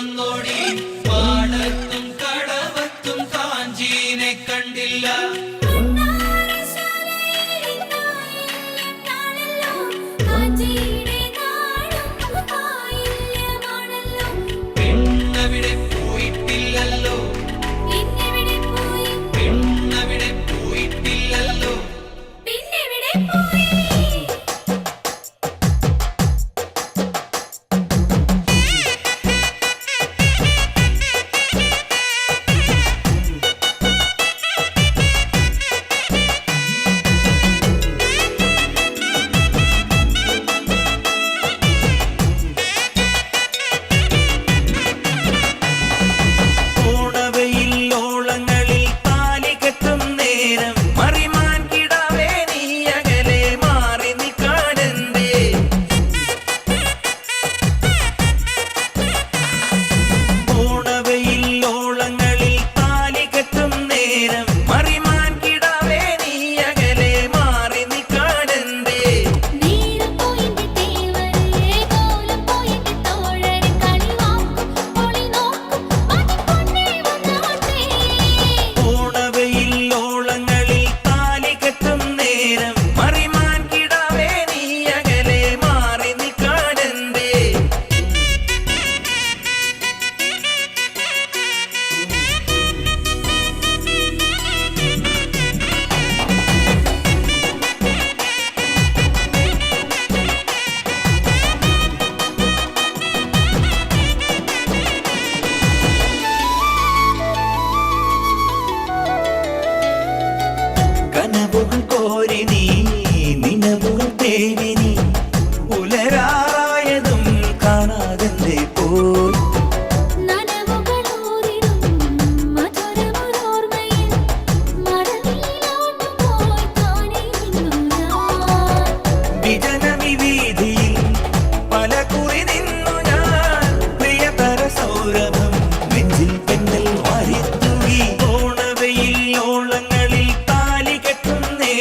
വന്നോടി. പാടത്തും കടവത്തും കാഞ്ചീനെ കണ്ടില്ല. പെണ്ണവിടെ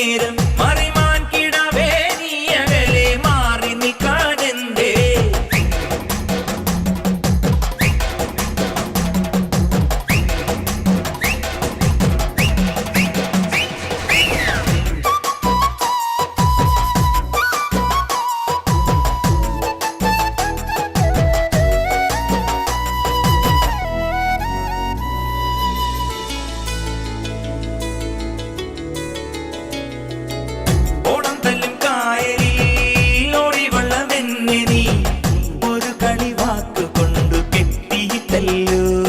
நேரம் செல்லு